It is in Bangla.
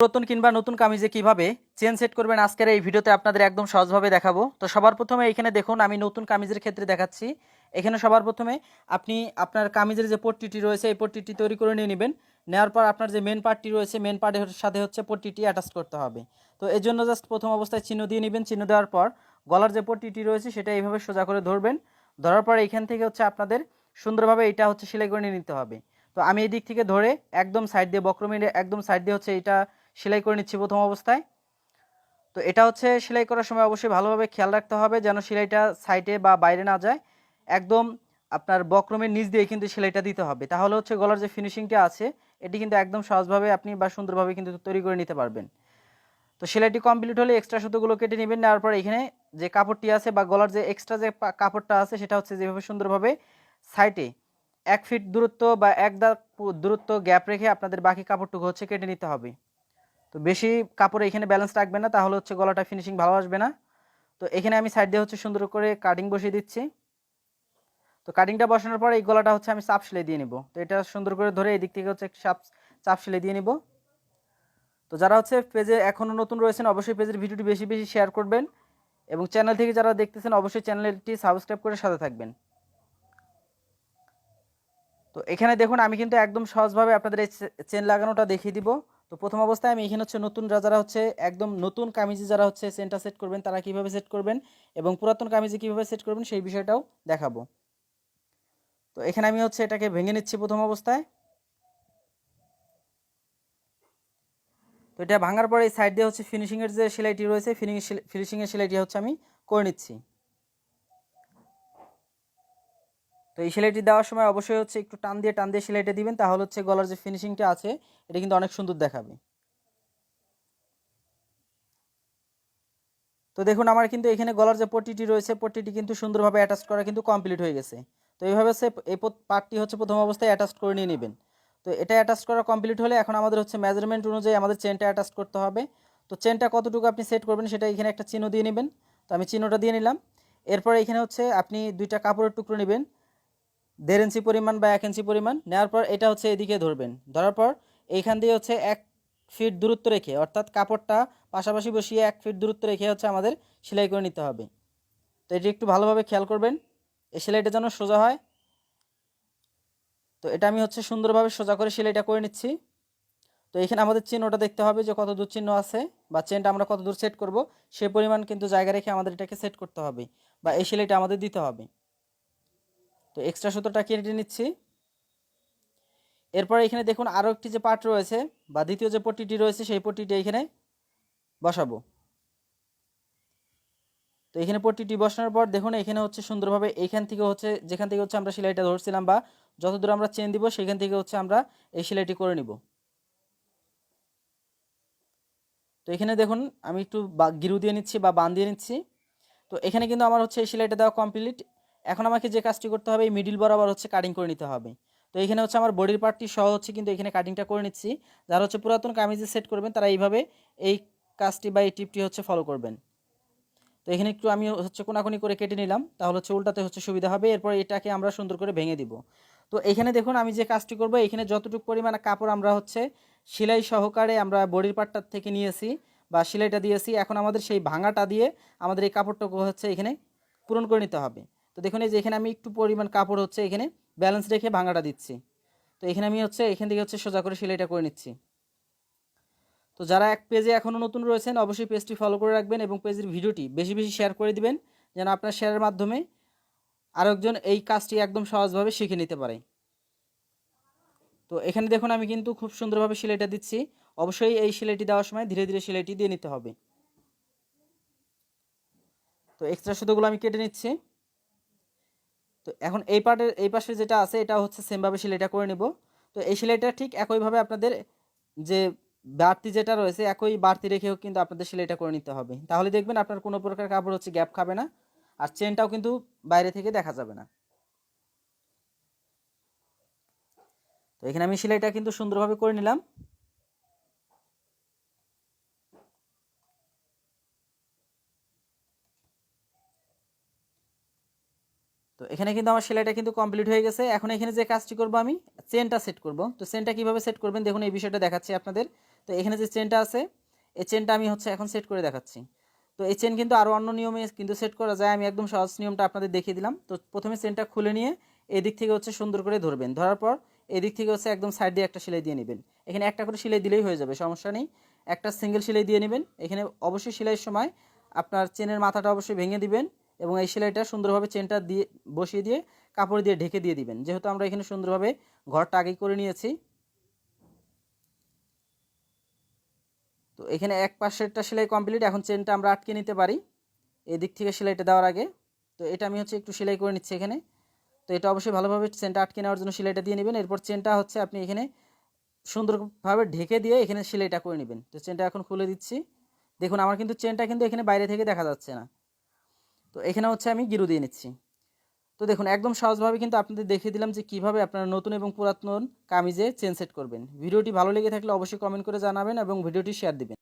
পুরাতন কিংবা নতুন কামিজে কীভাবে চেন সেট করবেন, আজকের এই ভিডিওতে আপনাদের একদম সহজভাবে দেখাবো। তো সবার প্রথমে এখানে দেখুন, আমি নতুন কামিজের ক্ষেত্রে দেখাচ্ছি। এখানে সবার প্রথমে আপনি আপনার কামিজের যে পট্টিটি রয়েছে, এই পট্টিটি তৈরি করে নিয়ে নেবেন। নেওয়ার পর আপনার যে মেন পার্টটি রয়েছে মেন পার্টের সাথে হচ্ছে পট্টিটি অ্যাটাচ করতে হবে। তো এর জন্য জাস্ট প্রথম অবস্থায় চিহ্ন দিয়ে নেবেন। চিহ্ন দেওয়ার পর গলার যে পট্টিটি রয়েছে, সেটা এইভাবে সোজা করে ধরবেন। ধরার পর এখান থেকে হচ্ছে আপনাদের সুন্দরভাবে এটা হচ্ছে সেলাই করে নিয়ে নিতে হবে। তো আমি এই দিক থেকে ধরে একদম সাইড দিয়ে বক্রমিনে একদম সাইড দিয়ে হচ্ছে এটা সেলাই করে নিচ্ছি প্রথম অবস্থায়। তো এটা হচ্ছে সেলাই করার সময় অবশ্যই ভালোভাবে খেয়াল রাখতে হবে যেন সেলাইটা সাইডে বা বাইরে না যায়। একদম আপনার বক্রমের নিচ দিয়ে কিন্তু সেলাইটা দিতে হবে। তাহলে হচ্ছে গলার যে ফিনিশিংটা আছে, এটি কিন্তু একদম সহজভাবে আপনি বা সুন্দরভাবে কিন্তু তৈরি করে নিতে পারবেন। তো সেলাইটি কমপ্লিট হলে এক্সট্রা সুতোগুলো কেটে নেবেন, নেওয়ার পর এখানে যে কাপড়টি আছে বা গলার যে এক্সট্রা যে কাপড়টা আছে, সেটা হচ্ছে যেভাবে সুন্দরভাবে সাইডে এক ফিট দূরত্ব বা এক দাগ দূরত্ব গ্যাপ রেখে আপনাদের বাকি কাপড়টুকু হচ্ছে কেটে নিতে হবে। তো বেশি কাপড় এখানে ব্যালেন্স রাখবেন না, তাহলে হচ্ছে গলাটা ফিনিশিং ভালো আসবে না। তো এখানে আমি সাইড দিয়ে হচ্ছে সুন্দর করে কাটিং বসিয়ে দিচ্ছি। তো কাটিংটা বসানোর পর এই গলাটা হচ্ছে আমি চাপ সেলাই দিয়ে নিব। তো এটা সুন্দর করে ধরে এই দিক থেকে হচ্ছে চাপ চাপ সেলাই দিয়ে নিব। তো যারা হচ্ছে পেজে এখনও নতুন রয়েছেন, অবশ্যই পেজের ভিডিওটি বেশি বেশি শেয়ার করবেন। এবং চ্যানেল থেকে যারা দেখতেছেন, অবশ্যই চ্যানেলটি সাবস্ক্রাইব করে সাথে থাকবেন। তো এখানে দেখুন, আমি কিন্তু একদম সহজভাবে আপনাদের এই চেন লাগানোটা দেখিয়ে দিব। তো প্রথম অবস্থায় আমি এখানে হচ্ছে নতুনরা যারা হচ্ছে একদম নতুন কামিজি যারা হচ্ছে সেন্টার সেট করবেন, তারা কীভাবে সেট করবেন এবং পুরাতন কামিজি কীভাবে সেট করবেন সেই বিষয়টাও দেখাবো। তো এখানে আমি হচ্ছে এটাকে ভেঙে নিচ্ছি প্রথম অবস্থায়। তো এটা ভাঙার পরে এই সাইড দিয়ে হচ্ছে ফিনিশিংয়ের যে সেলাইটি রয়েছে ফিনিং ফিনিশিংয়ের সেলাইটি হচ্ছে আমি করে নিচ্ছি। তো এই সেলাইটি দেওয়ার সময় অবশ্যই হচ্ছে একটু টান দিয়ে টান দিয়ে সেলাইটা দিবেন, তাহলে হচ্ছে গলার যে ফিনিশিংটা আছে, এটা কিন্তু অনেক সুন্দর দেখাবে। তো দেখুন, আমার কিন্তু এখানে গলার যে পট্টিটি রয়েছে, পট্টিটি কিন্তু সুন্দরভাবে অ্যাটাচ করা কিন্তু কমপ্লিট হয়ে গেছে। তো এইভাবে সে এই পার্টটি হচ্ছে প্রথম অবস্থায় অ্যাটাচ করে নিয়ে নেবেন। তো এটা অ্যাটাচ করা কমপ্লিট হলে এখন আমাদের হচ্ছে মেজারমেন্ট অনুযায়ী আমাদের চেনটা অ্যাটাচ করতে হবে। তো চেনটা কতটুকু আপনি সেট করবেন, সেটা এখানে একটা চিহ্ন দিয়ে নেবেন। তো আমি চিহ্নটা দিয়ে নিলাম। এরপরে এখানে হচ্ছে আপনি দুইটা কাপড়ের টুকরো নেবেন। দেড় ইঞ্চি পরিমাণ বা এক ইঞ্চি পরিমাণ নেওয়ার পর এটা হচ্ছে এদিকে ধরবেন। ধরার পর এইখান দিয়ে হচ্ছে এক ফিট দূরত্ব রেখে, অর্থাৎ কাপড়টা পাশাপাশি বসিয়ে এক ফিট দূরত্ব রেখে হচ্ছে আমাদের সেলাই করে নিতে হবে। তো এটি একটু ভালোভাবে খেয়াল করবেন এই সেলাইটা যেন সোজা হয়। তো এটা আমি হচ্ছে সুন্দরভাবে সোজা করে সেলাইটা করে নিচ্ছি। তো এখানে আমাদের চিহ্নটা দেখতে হবে যে কত দূর চিহ্ন আছে বা চেনটা আমরা কত দূর সেট করব, সে পরিমাণ কিন্তু জায়গা রেখে আমাদের এটাকে সেট করতে হবে বা এই সেলাইটা আমাদের দিতে হবে। তো এক্সট্রা সুতোটা কেটে নিচ্ছি। এরপর এখানে দেখুন আরও একটি যে পার্ট রয়েছে, বা দ্বিতীয় যে পট্টিটি রয়েছে, সেই পট্টিটি এখানে বসাবো। তো এখানে পট্টিটি বসানোর পর দেখুন এখানে হচ্ছে সুন্দরভাবে এইখান থেকে হচ্ছে, যেখান থেকে হচ্ছে আমরা সেলাইটা ধরছিলাম বা যত দূর আমরা চেন দিব, সেখান থেকে হচ্ছে আমরা এই সেলাইটি করে নিব। তো এখানে দেখুন আমি একটু গিরু দিয়ে নিচ্ছি বা বান দিয়ে নিচ্ছি। তো এখানে কিন্তু আমার হচ্ছে এই সেলাইটা দেওয়া কমপ্লিট এখন আমাকে যে কাজটি করতে হবে, এই মিডিল বরাবর হচ্ছে কাটিং করে নিতে হবে। তো এখানে হচ্ছে আমার বডির পার্টটি সহ হচ্ছে কিন্তু এখানে কাটিংটা করে নিচ্ছি। যারা হচ্ছে পুরাতন কামিজে সেট করবেন, তারা এইভাবে এই কাজটি বা এই টিপটি হচ্ছে ফলো করবেন। তো এখানে একটু আমি হচ্ছে কোনাকুনি করে কেটে নিলাম, তাহলে হচ্ছে উল্টাতে হচ্ছে সুবিধা হবে। এরপর এটাকে আমরা সুন্দর করে ভেঙে দিব। তো এখানে দেখুন, আমি যে কাজটি করব, এখানে যতটুকু পরিমাণে কাপড় আমরা হচ্ছে সেলাই সহকারে আমরা বডির পার্টটার থেকে নিয়েছি বা সেলাইটা দিয়েছি, এখন আমাদের সেই ভাঙাটা দিয়ে আমাদের এই কাপড়টুকু হচ্ছে এখানে পূরণ করে নিতে হবে। তো দেখুন এই যে এখানে আমি একটু পরিমাণ কাপড় হচ্ছে, এখানে ব্যালেন্স রেখে ভাঙাটা দিচ্ছি। তো এখানে আমি হচ্ছে, এখান থেকে হচ্ছে সোজা করে সেলাইটা করে নিচ্ছি। তো যারা এক পেজে এখনও নতুন রয়েছেন, অবশ্যই পেজটি ফলো করে রাখবেন এবং পেজের ভিডিওটি বেশি বেশি শেয়ার করে দিবেন, যেন আপনার শেয়ারের মাধ্যমে আরেকজন এই কাজটি একদম সহজভাবে শিখে নিতে পারে। তো এখানে দেখুন আমি কিন্তু খুব সুন্দরভাবে সেলাইটা দিচ্ছি। অবশ্যই এই সেলাইটি দেওয়ার সময় ধীরে ধীরে সেলাইটি দিয়ে নিতে হবে। তো এক্সট্রা সুতোগুলো আমি কেটে নিচ্ছি। তো এখন এই পার্টের এই পাশে যেটা আছে, এটা হচ্ছে সেমভাবে সেলাইটা করে নেব। তো এই সেলাইটা ঠিক একইভাবে আপনাদের যে বাড়তি যেটা রয়েছে, একই বাড়তি রেখেও কিন্তু আপনাদের সেলাইটা করে নিতে হবে। তাহলে দেখবেন আপনার কোনো প্রকার কাপড় হচ্ছে গ্যাপ খাবে না, আর চেনটাও কিন্তু বাইরে থেকে দেখা যাবে না। তো এখানে আমি সেলাইটা কিন্তু সুন্দরভাবে করে নিলাম। এখানে কিন্তু আমার সেলাইটা কিন্তু কমপ্লিট হয়ে গেছে। এখন এখানে যে কাজটি করব আমি, চেনটা সেট করব। তো চেনটা কীভাবে সেট করবেন দেখুন, এই বিষয়টা দেখাচ্ছি আপনাদের। তো এখানে যে চেনটা আছে, এই চেনটা আমি হচ্ছে এখন সেট করে দেখাচ্ছি। তো এই চেন কিন্তু আরও অন্য নিয়মে কিন্তু সেট করা যায়। আমি একদম সহজ নিয়মটা আপনাদের দেখিয়ে দিলাম। তো প্রথমে চেনটা খুলে নিয়ে এদিক থেকে হচ্ছে সুন্দর করে ধরবেন। ধরার পর এদিক থেকে হচ্ছে একদম সাইড দিয়ে একটা সেলাই দিয়ে নেবেন। এখানে একটা করে সেলাই দিলেই হয়ে যাবে, সমস্যা নেই। একটা সিঙ্গেল সেলাই দিয়ে নেবেন। এখানে অবশ্যই সেলাইয়ের সময় আপনার চেনের মাথাটা অবশ্যই ভেঙে দিবেন। এবং এই সেলাইটা সুন্দরভাবে চেনটা দিয়ে, বসিয়ে দিয়ে কাপড় দিয়ে ঢেকে দিয়ে দিবেন। যেহেতু আমরা এখানে সুন্দরভাবে ঘরটা আগেই করে নিয়েছি। তো এখানে এক পাশেরটা সেলাই কমপ্লিট। এখন চেনটা আমরা আটকে নিতে পারি। এদিক থেকে সেলাইটা দেওয়ার আগে। তো এটা আমি হচ্ছে একটু সেলাই করে নিচ্ছি এখানে। তো এটা অবশ্যই ভালোভাবে চেনটা আটকে নেওয়ার জন্য সেলাইটা দিয়ে নেবেন। এরপর চেনটা হচ্ছে আপনি এখানে সুন্দরভাবে ঢেকে দিয়ে এখানে সেলাইটা করে নেবেন। তো চেনটা এখন খুলে দিচ্ছি। দেখুন, আমার কিন্তু চেনটা কিন্তু এখানে বাইরে থেকে দেখা যাচ্ছে না। তো এখানে হচ্ছে আমি গিরু দিয়ে নিচ্ছি। তো দেখুন, একদম সহজভাবে কিন্তু আপনাদের দেখিয়ে দিলাম যে কীভাবে আপনারা নতুন এবং পুরাতন কামিজে চেন সেট করবেন। ভিডিওটি ভালো লেগে থাকলে অবশ্যই কমেন্ট করে জানাবেন এবং ভিডিওটি শেয়ার দিবেন।